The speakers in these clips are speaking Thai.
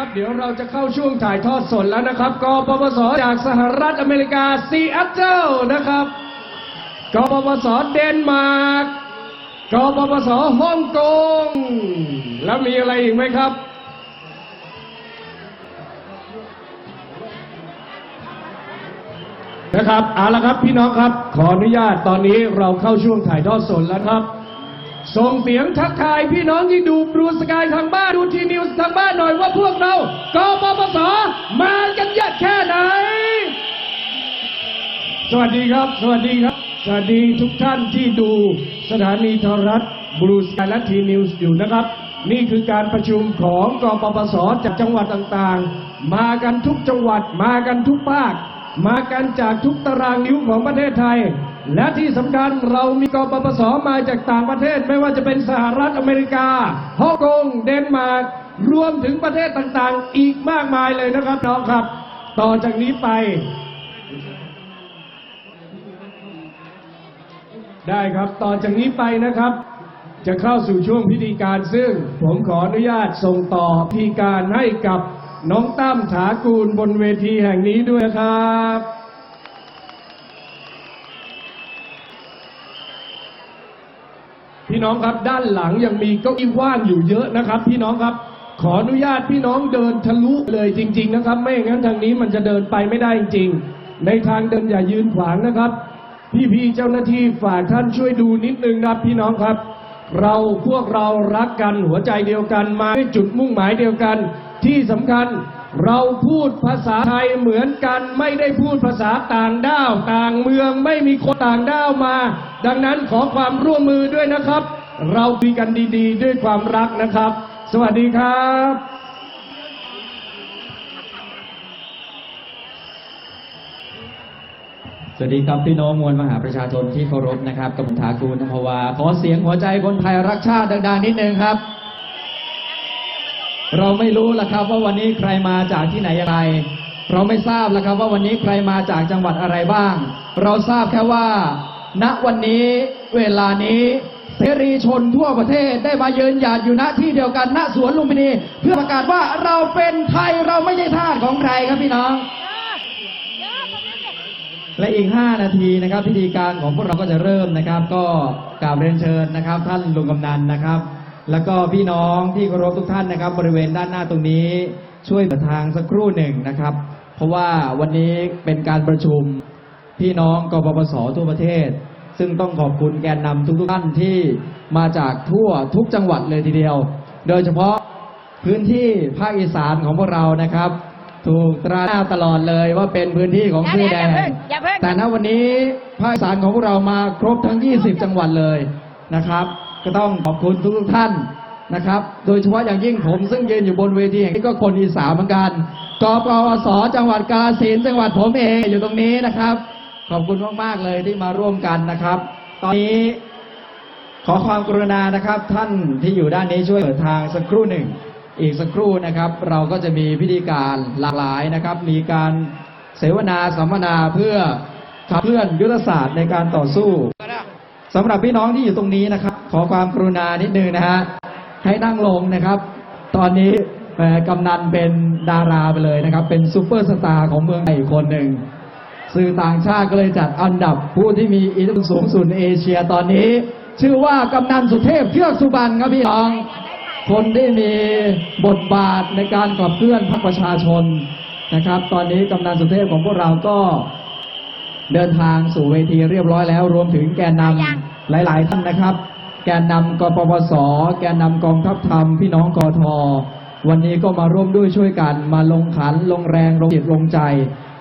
ครับ เดี๋ยวเราจะเข้าช่วงถ่ายทอดสดแล้วนะครับกปปสจากสหรัฐอเมริกาซีแอตเทิลนะครับกปปสเดนมาร์กกปปสฮ่องกง แล้วมีอะไรอีกไหมครับนะครับเอาละครับพี่น้องครับ ขออนุญาตตอนนี้เราเข้าช่วงถ่ายทอดสดแล้วครับ ส่งเสียงทักทายพี่น้องที่ดูบรูสกายทางบ้านดูทีนิวส์ทางบ้านหน่อยว่าพวกเรากปปสมากันเยอะแค่ไหน สวัสดีครับ สวัสดีครับ สวัสดีทุกท่านที่ดูสถานีโทรทัศน์บลูสกายและทีนิวส์อยู่นะครับ นี่คือการประชุมของกปปสจากจังหวัดต่างๆ มากันทุกจังหวัดมากันทุกภาค มากันจากทุกตารางนิ้วของประเทศไทย และที่สำคัญเรามีกปปสมาจากต่างประเทศ ไม่ว่าจะเป็นสหรัฐอเมริกาฮ่องกงเดนมาร์กรวมถึงประเทศต่างๆ อีกมากมายเลยนะครับน้องครับ ต่อจากนี้ไป ได้ครับต่อจากนี้ไปนะครับ จะเข้าสู่ช่วงพิธีการซึ่งผมขออนุญาตส่งต่อพิธีการให้กับน้องตั้มถากูลบนเวทีแห่งนี้ด้วยครับ พี่น้องครับด้านหลังยังมีเก้าอี้ว่างอยู่เยอะนะครับ พี่น้องครับ ขออนุญาตพี่น้องเดินทะลุเลยจริง ๆ นะครับ ไม่อย่างนั้นทางนี้มันจะเดินไปไม่ได้จริงๆในทางเดินอย่ายืนขวางนะครับ พี่ๆเจ้าหน้าที่ฝากท่านช่วยดูนิดนึงนะครับพี่น้องครับ เราพวกเรารักกันหัวใจเดียวกันมาด้วยจุดมุ่งหมายเดียวกันที่สำคัญ เราพูดภาษาไทยเหมือนกันไม่ได้พูดภาษาต่างด้าวต่างเมืองไม่มีคนต่างด้าวมา ดังนั้นขอความร่วมมือด้วยนะครับ เราคุยกันดีๆ ด้วยความรักนะครับ สวัสดีครับสวัสดีครับพี่น้องมวลมหาประชาชนที่เคารพนะครับกับผมถากูลธรรมวาขอเสียงหัวใจคนไทยรักชาติดังๆนิดนึงครับ เราไม่รู้ละครับว่าวันนี้ใครมาจากที่ไหนอย่างไรเราไม่ทราบละครับว่าวันนี้ใครมาจากจังหวัดอะไรบ้าง เราทราบแค่ว่า ณวันนี้เวลานี้เสรีชนทั่วประเทศได้มาเยืนหยัดอยู่ณที่เดียวกันณสวนลุมพินี เพื่อประกาศว่าเราเป็นไทยเราไม่ใช่ทาสของใครครับพี่น้อง และอีก 5 นาทีนะครับ พิธีการของพวกเราก็จะเริ่มนะครับ ก็กราบเรียนเชิญนะครับ ท่านลุงกำนันนะครับ แล้วก็พี่น้องที่เคารพทุกท่านนะครับ บริเวณด้านหน้าตรงนี้ช่วยเปิดทางสักครู่หนึ่งนะครับ เพราะว่าวันนี้เป็นการประชุมพี่น้องกปปสทั่วประเทศ ซึ่งต้องขอบคุณแกนนำทุกๆท่านที่มาจากทั่วทุกจังหวัดเลยทีเดียว โดยเฉพาะพื้นที่ภาคอีสานของพวกเรานะครับ ถูกตราหน้าตลอดเลยว่าเป็นพื้นที่ของเสื้อแดงอย่าเพิ่งอย่าเพิ่งแต่ณวันนี้ภาคอีสานของพวกเรามาครบทั้ง 20 จังหวัดเลยนะครับ ก็ต้องขอบคุณทุกๆท่านนะครับ โดยเฉพาะอย่างยิ่งผมซึ่งยืนอยู่บนเวทีแห่งนี้ก็คนอีสานเหมือนกันกปวสจังหวัดกาฬสินธุ์จังหวัดผมเองอยู่ตรงนี้นะครับ ขอบคุณมากๆเลยที่มาร่วมกันนะครับ ตอนนี้ขอความกรุณานะครับ ท่านที่อยู่ด้านนี้ช่วยเปิดทางสักครู่หนึ่ง อีกสักครู่นะครับ เราก็จะมีพิธีการหลากหลายนะครับ มีการเสวนาสัมมนาเพื่อขับเคลื่อนยุทธศาสตร์ในการต่อสู้ สำหรับพี่น้องที่อยู่ตรงนี้นะครับ ขอความกรุณานิดนึงนะฮะให้นั่งลงนะครับ ตอนนี้กำนันเป็นดาราไปเลยนะครับ เป็นซูเปอร์สตาร์ของเมืองไทยอีกคนหนึ่งสื่อต่างชาติก็เลยจัดอันดับผู้ที่มีอิทธิพลสูงสุดในเอเชียตอนนี้ ชื่อว่ากำนันสุเทพเทือกสุบรรณครับพี่น้อง คนที่มีบทบาทในการขับเคลื่อนพรรคประชาชนนะครับ ตอนนี้กำนันสุเทพของพวกเราก็ เดินทางสู่เวทีเรียบร้อยแล้ว รวมถึงแกนนำหลาย ๆ ท่านนะครับ แกนนำกปปส แกนนำกองทัพธรรมพี่น้องกทวันนี้ก็มาร่วมด้วยช่วยกันมาลงขันลงแรงลงจิตลงใจ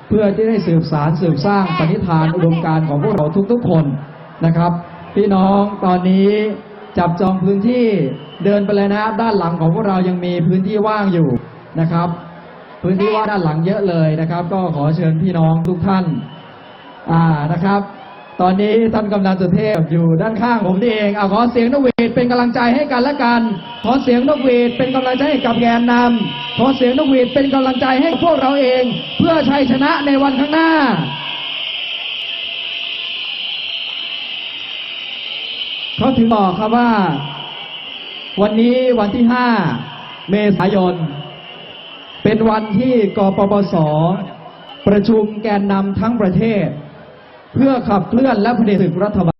เพื่อที่ได้สืบสารสืบสร้างปณิธานอุดมการณ์ของพวกเราทุกๆคนนะครับ พี่น้องตอนนี้จับจองพื้นที่เดินไปเลยนะครับด้านหลังของพวกเรายังมีพื้นที่ว่างอยู่นะครับ พื้นที่ว่างด้านหลังเยอะเลยนะครับ ก็ขอเชิญพี่น้องทุกท่าน อ่านะครับ ตอนนี้ท่านกำนันสุเทพอยู่ด้านข้างผมนี่เองเอาขอเสียงนกหวีดเป็นกำลังใจให้กันและกัน ขอเสียงนกหวีดเป็นกำลังใจให้กับแกนนำขอเสียงนกหวีดเป็นกำลังใจให้พวกเราเอง เพื่อชัยชนะในวันข้างหน้าเขาถึงบอกครับว่า วันนี้วันที่ 5 เมษายน เป็นวันที่กปปส ประชุมแกนนำทั้งประเทศ เพื่อขับเคลื่อนและผลิตศึกรัฐบาล